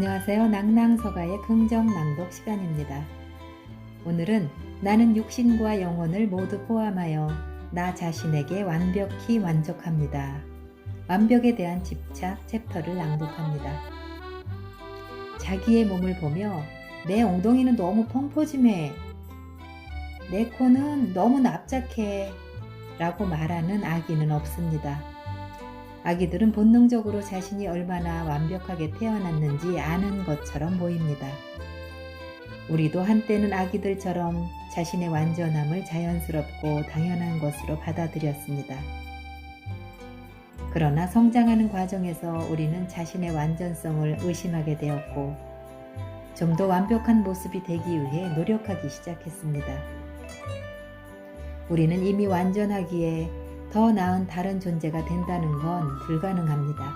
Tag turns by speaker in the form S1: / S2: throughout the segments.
S1: 안녕하세요. 낭낭서가의 긍정 낭독 시간입니다. 오늘은 나는 육신과 영혼을 모두 포함하여 나 자신에게 완벽히 만족합니다. 완벽에 대한 집착 챕터를 낭독합니다. 자기의 몸을 보며 내 엉덩이는 너무 펑퍼짐해. 내 코는 너무 납작해. 라고 말하는 아기는 없습니다. 아기들은 본능적으로 자신이 얼마나 완벽하게 태어났는지 아는 것처럼 보입니다. 우리도 한때는 아기들처럼 자신의 완전함을 자연스럽고 당연한 것으로 받아들였습니다. 그러나 성장하는 과정에서 우리는 자신의 완전성을 의심하게 되었고, 좀 더 완벽한 모습이 되기 위해 노력하기 시작했습니다. 우리는 이미 완전하기에 더 나은 다른 존재가 된다는 건 불가능합니다.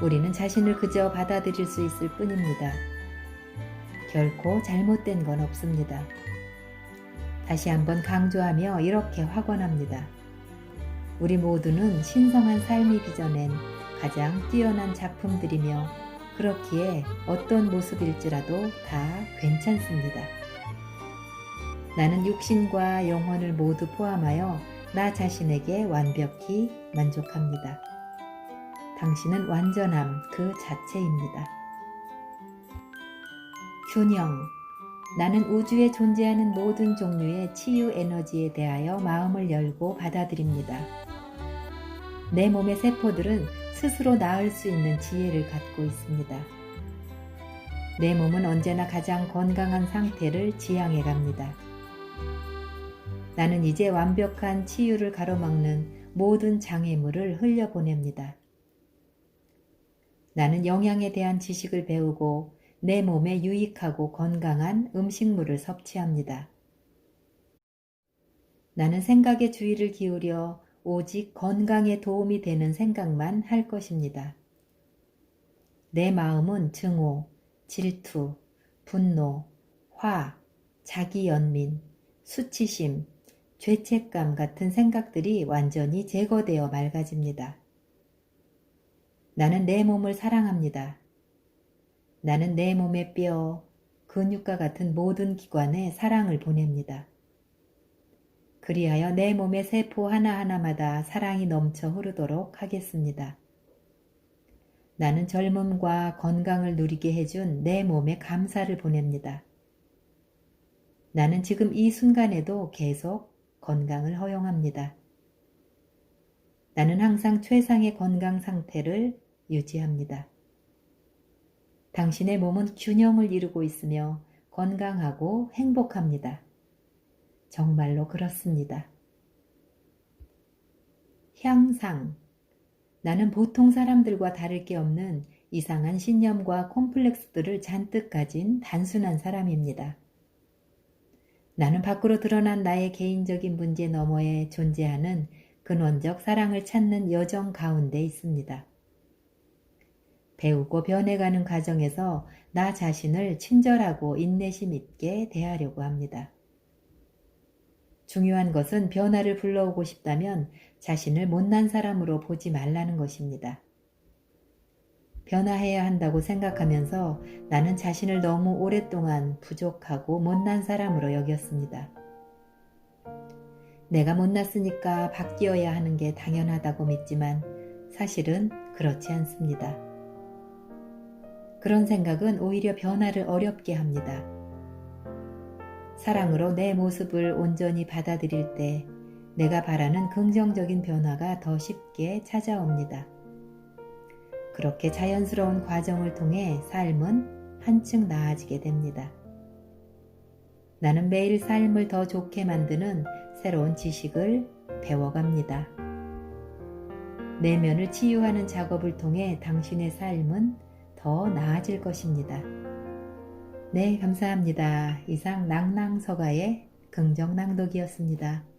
S1: 우리는 자신을 그저 받아들일 수 있을 뿐입니다. 결코 잘못된 건 없습니다. 다시 한번 강조하며 이렇게 확언합니다. 우리 모두는 신성한 삶이 빚어낸 가장 뛰어난 작품들이며 그렇기에 어떤 모습일지라도 다 괜찮습니다. 나는 육신과 영혼을 모두 포함하여 나 자신에게 완벽히 만족합니다. 당신은 완전함 그 자체입니다. 균형. 나는 우주에 존재하는 모든 종류의 치유 에너지에 대하여 마음을 열고 받아들입니다. 내 몸의 세포들은 스스로 나을 수 있는 지혜를 갖고 있습니다. 내 몸은 언제나 가장 건강한 상태를 지향해 갑니다. 나는 이제 완벽한 치유를 가로막는 모든 장애물을 흘려보냅니다. 나는 영양에 대한 지식을 배우고 내 몸에 유익하고 건강한 음식물을 섭취합니다. 나는 생각의 주의를 기울여 오직 건강에 도움이 되는 생각만 할 것입니다. 내 마음은 증오, 질투, 분노, 화, 자기연민, 수치심, 죄책감 같은 생각들이 완전히 제거되어 맑아집니다. 나는 내 몸을 사랑합니다. 나는 내 몸의 뼈, 근육과 같은 모든 기관에 사랑을 보냅니다. 그리하여 내 몸의 세포 하나하나마다 사랑이 넘쳐 흐르도록 하겠습니다. 나는 젊음과 건강을 누리게 해준 내 몸에 감사를 보냅니다. 나는 지금 이 순간에도 계속 건강을 허용합니다. 나는 항상 최상의 건강 상태를 유지합니다. 당신의 몸은 균형을 이루고 있으며 건강하고 행복합니다. 정말로 그렇습니다. 향상. 나는 보통 사람들과 다를 게 없는 이상한 신념과 콤플렉스들을 잔뜩 가진 단순한 사람입니다. 나는 밖으로 드러난 나의 개인적인 문제 너머에 존재하는 근원적 사랑을 찾는 여정 가운데 있습니다. 배우고 변해가는 과정에서 나 자신을 친절하고 인내심 있게 대하려고 합니다. 중요한 것은 변화를 불러오고 싶다면 자신을 못난 사람으로 보지 말라는 것입니다. 변화해야 한다고 생각하면서 나는 자신을 너무 오랫동안 부족하고 못난 사람으로 여겼습니다. 내가 못났으니까 바뀌어야 하는 게 당연하다고 믿지만 사실은 그렇지 않습니다. 그런 생각은 오히려 변화를 어렵게 합니다. 사랑으로 내 모습을 온전히 받아들일 때 내가 바라는 긍정적인 변화가 더 쉽게 찾아옵니다. 그렇게 자연스러운 과정을 통해 삶은 한층 나아지게 됩니다. 나는 매일 삶을 더 좋게 만드는 새로운 지식을 배워갑니다. 내면을 치유하는 작업을 통해 당신의 삶은 더 나아질 것입니다. 네, 감사합니다. 이상 낭낭서가의 긍정 낭독이었습니다.